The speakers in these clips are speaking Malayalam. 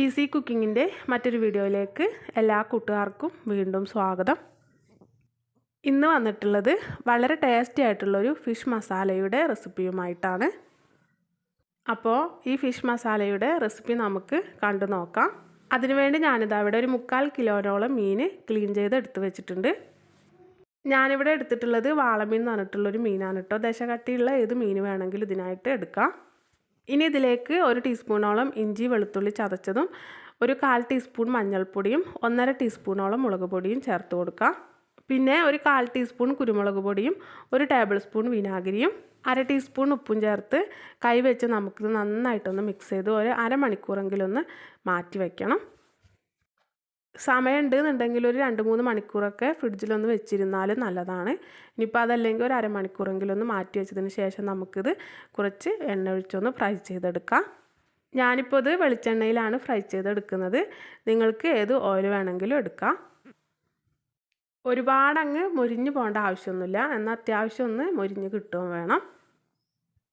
ഈസി കുക്കിങ്ങിന്റെ മറ്റൊരു വീഡിയോയിലേക്ക് എല്ലാ കൂട്ടുകാർക്കും വീണ്ടും സ്വാഗതം. ഇന്ന് വന്നിട്ടുള്ളത് വളരെ ടേസ്റ്റി ആയിട്ടുള്ളൊരു ഫിഷ് മസാലയുടെ റെസിപ്പിയുമായിട്ടാണ് അപ്പോൾ ഈ ഫിഷ് മസാലയുടെ റെസിപ്പി നമുക്ക് കണ്ടു നോക്കാം. അതിനുവേണ്ടി ഞാനിതാ ഇവിടെ ഒരു മുക്കാൽ കിലോനോളം മീൻ ക്ലീൻ ചെയ്ത് എടുത്ത് വെച്ചിട്ടുണ്ട്. ഞാനിവിടെ എടുത്തിട്ടുള്ളത് വാളമീൻ എന്ന് പറഞ്ഞിട്ടുള്ളൊരു മീനാണ് കേട്ടോ. ദശകട്ടിയുള്ള ഏത് മീൻ വേണമെങ്കിലും ഇതിനായിട്ട് എടുക്കാം. ഇനി ഇതിലേക്ക് ഒരു ടീസ്പൂണോളം ഇഞ്ചി വെളുത്തുള്ളി ചതച്ചതും ഒരു കാൽ ടീസ്പൂൺ മഞ്ഞൾപ്പൊടിയും ഒന്നര ടീസ്പൂണോളം മുളക് പൊടിയും ചേർത്ത് കൊടുക്കാം. പിന്നെ ഒരു കാൽ ടീസ്പൂൺ കുരുമുളക് പൊടിയും ഒരു ടേബിൾ സ്പൂൺ വിനാഗിരിയും അര ടീസ്പൂൺ ഉപ്പും ചേർത്ത് കൈ വെച്ച് നമുക്കിത് നന്നായിട്ടൊന്ന് മിക്സ് ചെയ്ത് ഒരു അരമണിക്കൂറെങ്കിലും ഒന്ന് മാറ്റി വയ്ക്കണം സമയമുണ്ട് എന്നുണ്ടെങ്കിൽ ഒരു രണ്ട് മൂന്ന് മണിക്കൂറൊക്കെ ഫ്രിഡ്ജിലൊന്ന് വെച്ചിരുന്നാലും നല്ലതാണ്. ഇനിയിപ്പോൾ അതല്ലെങ്കിൽ ഒരു അരമണിക്കൂറെങ്കിലും ഒന്ന് മാറ്റി വെച്ചതിന് ശേഷം നമുക്കിത് കുറച്ച് എണ്ണ ഒഴിച്ചൊന്ന് ഫ്രൈ ചെയ്തെടുക്കാം. ഞാനിപ്പോൾ ഇത് വെളിച്ചെണ്ണയിലാണ് ഫ്രൈ ചെയ്തെടുക്കുന്നത്. നിങ്ങൾക്ക് ഏത് ഓയിൽ വേണമെങ്കിലും എടുക്കാം. ഒരുപാടങ്ങ് മുരിഞ്ഞു പോകേണ്ട ആവശ്യമൊന്നുമില്ല. എന്നാൽ അത്യാവശ്യം ഒന്ന് മുരിഞ്ഞ് കിട്ടുകയും വേണം.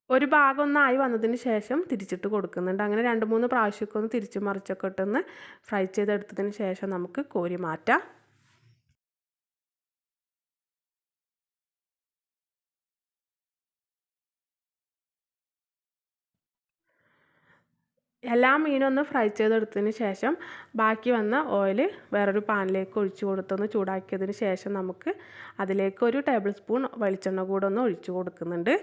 ഒരു ഭാഗം ഒന്നായി വന്നതിന് ശേഷം തിരിച്ചിട്ട് കൊടുക്കുന്നുണ്ട്. അങ്ങനെ രണ്ട് മൂന്ന് പ്രാവശ്യമൊക്കെ ഒന്ന് തിരിച്ചു മറിച്ചൊക്കെ ഇട്ടൊന്ന് ഫ്രൈ ചെയ്തെടുത്തതിന് ശേഷം നമുക്ക് കോരി മാറ്റാം. എല്ലാ മീനും ഒന്ന് ഫ്രൈ ചെയ്തെടുത്തതിന് ശേഷം ബാക്കി വന്ന ഓയിൽ വേറൊരു പാനിലേക്ക് ഒഴിച്ചു കൊടുത്തൊന്ന് ചൂടാക്കിയതിന് ശേഷം നമുക്ക് അതിലേക്ക് ഒരു ടേബിൾ സ്പൂൺ വെളിച്ചെണ്ണ കൂടെ ഒന്ന് ഒഴിച്ചു കൊടുക്കുന്നുണ്ട്.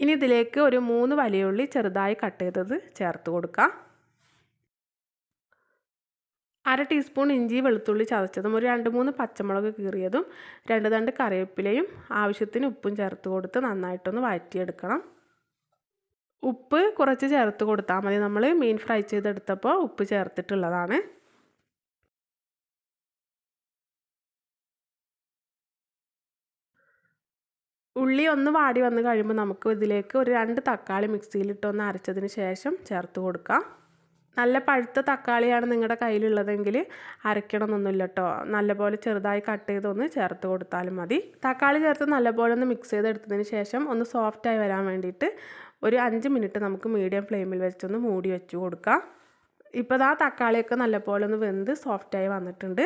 ഇനി ഇതിലേക്ക് ഒരു മൂന്ന് വലിയുള്ളി ചെറുതായി കട്ട് ചെയ്തത് ചേർത്ത് കൊടുക്കാം. അര ടീസ്പൂൺ ഇഞ്ചി വെളുത്തുള്ളി ചതച്ചതും ഒരു രണ്ട് മൂന്ന് പച്ചമുളക് കീറിയതും രണ്ട് തണ്ട് കറിവേപ്പിലയും ആവശ്യത്തിന് ഉപ്പും ചേർത്ത് കൊടുത്ത് നന്നായിട്ടൊന്ന് വഴറ്റിയെടുക്കണം. ഉപ്പ് കുറച്ച് ചേർത്ത് കൊടുത്താൽ മതി. നമ്മൾ മീൻ ഫ്രൈ ചെയ്തെടുത്തപ്പോൾ ഉപ്പ് ചേർത്തിട്ടുള്ളതാണ്. ഉള്ളി ഒന്ന് വാടി വന്ന് കഴിയുമ്പോൾ നമുക്ക് ഇതിലേക്ക് ഒരു രണ്ട് തക്കാളി മിക്സിയിലിട്ടൊന്ന് അരച്ചതിന് ശേഷം ചേർത്ത് കൊടുക്കാം. നല്ല പഴുത്ത തക്കാളിയാണ് നിങ്ങളുടെ കയ്യിലുള്ളതെങ്കിൽ അരയ്ക്കണമെന്നൊന്നുമില്ല കേട്ടോ. നല്ലപോലെ ചെറുതായി കട്ട് ചെയ്തൊന്ന് ചേർത്ത് കൊടുത്താലും മതി. തക്കാളി ചേർത്ത് നല്ലപോലെ ഒന്ന് മിക്സ് ചെയ്തെടുത്തതിന് ശേഷം ഒന്ന് സോഫ്റ്റായി വരാൻ വേണ്ടിയിട്ട് ഒരു അഞ്ച് മിനിറ്റ് നമുക്ക് മീഡിയം ഫ്ലെയിമിൽ വെച്ചൊന്ന് മൂടി വെച്ച് കൊടുക്കാം. ഇപ്പോൾ ആ തക്കാളിയൊക്കെ നല്ലപോലെ ഒന്ന് വെന്ത് സോഫ്റ്റായി വന്നിട്ടുണ്ട്.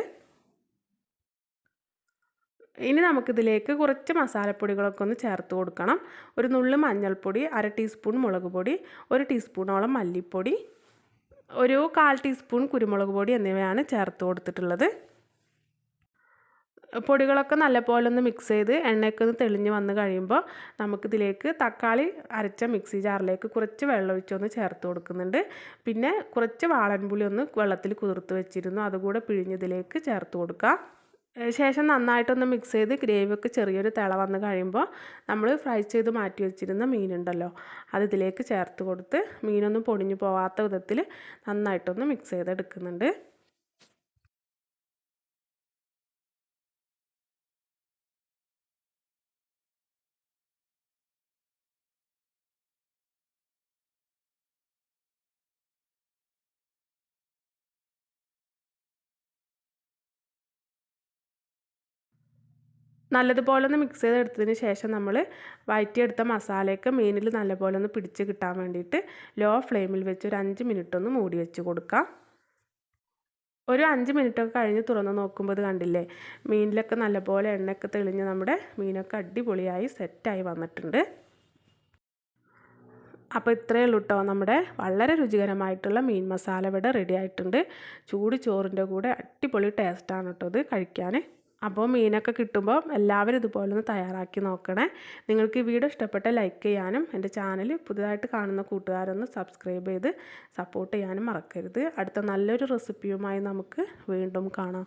ഇനി നമുക്കിതിലേക്ക് കുറച്ച് മസാലപ്പൊടികളൊക്കെ ഒന്ന് ചേർത്ത് കൊടുക്കണം. ഒരു നുള്ള് മഞ്ഞൾപ്പൊടി അര ടീസ്പൂൺ മുളക് പൊടി ഒരു ടീസ്പൂണോളം മല്ലിപ്പൊടി ഒരു കാൽ ടീസ്പൂൺ കുരുമുളക് പൊടി എന്നിവയാണ് ചേർത്ത് കൊടുത്തിട്ടുള്ളത്. പൊടികളൊക്കെ നല്ലപോലെ ഒന്ന് മിക്സ് ചെയ്ത് എണ്ണയൊക്കെ ഒന്ന് തെളിഞ്ഞ് വന്ന് കഴിയുമ്പോൾ നമുക്കിതിലേക്ക് തക്കാളി അരച്ച മിക്സി ജാറിലേക്ക് കുറച്ച് വെള്ളം ഒഴിച്ചൊന്ന് ചേർത്ത് കൊടുക്കുന്നുണ്ട്. പിന്നെ കുറച്ച് വാളൻപുളി ഒന്ന് വെള്ളത്തിൽ കുതിർത്ത് വെച്ചിരുന്നു. അതുകൂടെ പിഴിഞ്ഞതിലേക്ക് ചേർത്ത് കൊടുക്കുക ശേഷം നന്നായിട്ടൊന്ന് മിക്സ് ചെയ്ത് ഗ്രേവിയൊക്കെ ചെറിയൊരു തിള വന്ന് കഴിയുമ്പോൾ നമ്മൾ ഫ്രൈ ചെയ്ത് മാറ്റി വെച്ചിരുന്ന മീനുണ്ടല്ലോ അത് ഇതിലേക്ക് ചേർത്ത് കൊടുത്ത് മീനൊന്നും പൊടിഞ്ഞു പോവാത്ത വിധത്തിൽ നന്നായിട്ടൊന്ന് മിക്സ് ചെയ്തെടുക്കുന്നുണ്ട്. നല്ലതുപോലെ ഒന്ന് മിക്സ് ചെയ്തെടുത്തതിന് ശേഷം നമ്മൾ വഴറ്റിയെടുത്ത മസാലയൊക്കെ മീനിൽ നല്ലപോലെ ഒന്ന് പിടിച്ച് കിട്ടാൻ വേണ്ടിയിട്ട് ലോ ഫ്ലെയിമിൽ വെച്ച് ഒരു അഞ്ച് മിനിറ്റ് ഒന്ന് മൂടി വെച്ച് കൊടുക്കാം. ഒരു അഞ്ച് മിനിറ്റൊക്കെ കഴിഞ്ഞ് തുറന്ന് നോക്കുമ്പോൾ ഇത് കണ്ടില്ലേ മീനിലൊക്കെ നല്ലപോലെ എണ്ണയൊക്കെ തെളിഞ്ഞ് നമ്മുടെ മീനൊക്കെ അടിപൊളിയായി സെറ്റായി വന്നിട്ടുണ്ട്. അപ്പോൾ ഇത്രയേ ഉള്ളൂ കേട്ടോ നമ്മുടെ വളരെ രുചികരമായിട്ടുള്ള മീൻ മസാല ഇവിടെ റെഡി ആയിട്ടുണ്ട്. ചൂട് ചോറിന്റെ കൂടെ അടിപൊളി ടേസ്റ്റാണ് കേട്ടോ ഇത് കഴിക്കാൻ. അപ്പോൾ മീനൊക്കെ കിട്ടുമ്പോൾ എല്ലാവരും ഇതുപോലെ ഒന്ന് തയ്യാറാക്കി നോക്കണേ. നിങ്ങൾക്ക് ഈ വീഡിയോ ഇഷ്ടപ്പെട്ട ലൈക്ക് ചെയ്യാനും എന്റെ ചാനൽ പുതുതായിട്ട് കാണുന്ന കൂട്ടുകാരൊന്ന് സബ്സ്ക്രൈബ് ചെയ്ത് സപ്പോർട്ട് ചെയ്യാനും മറക്കരുത്. അടുത്ത നല്ലൊരു റെസിപ്പിയുമായി നമുക്ക് വീണ്ടും കാണാം.